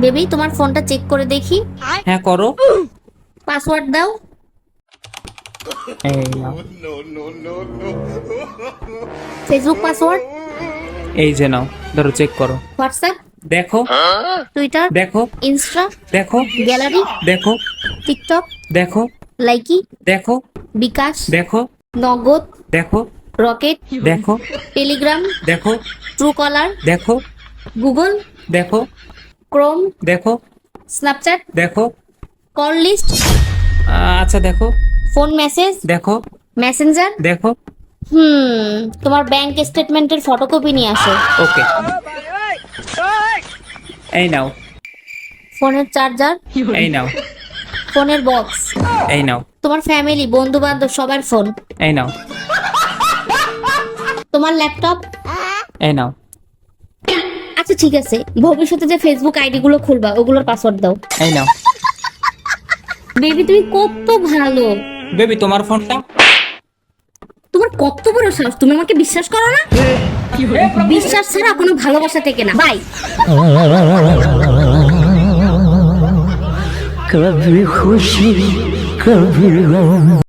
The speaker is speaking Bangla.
বেবি তোমার ফোনটা চেক করে দেখি। হ্যাঁ করো। পাসওয়ার্ড দাও। Facebook password. এই যে নাও ধরো চেক করো। হোয়াটসঅ্যাপ। দেখো। টুইটার। দেখো। ইনস্টা। দেখো। গ্যালারি। দেখো। টিকটক। দেখো। লাইকি। দেখো। বিকাশ। দেখো। নগদ। দেখো। রকেট। দেখো। টেলিগ্রাম। দেখো। ট্রু কলার দেখো। গুগল। দেখো। ক্রোম দেখো। স্ন্যাপচ্যাট দেখো। কল লিস্ট আচ্ছা দেখো। ফোন মেসেজ দেখো। মেসেঞ্জার দেখো। হুম তোমার ব্যাংক স্টেটমেন্টের ফটোকপি নিয়ে আসো। ওকে এই নাও। ফোনের চার্জার এই নাও। ফোনের বক্স এই নাও। তোমার ফ্যামিলি বন্ধু বান্ধব সবার ফোন এই নাও। তোমার ল্যাপটপ এই নাও। আচ্ছা ঠিক আছে ভবিষ্যতে যে ফেসবুক আইডি গুলো খুলবা ওগুলোর পাসওয়ার্ড দাও এই নাও বেবি তুমি কত ভালো বেবি তোমার ফোনটা তোমার কত বড় সাহস তুমি আমাকে বিশ্বাস করো না বিশ্বাস ছাড়া কোনো ভালোবাসা থেকে না বাই कभी खुशी कभी गम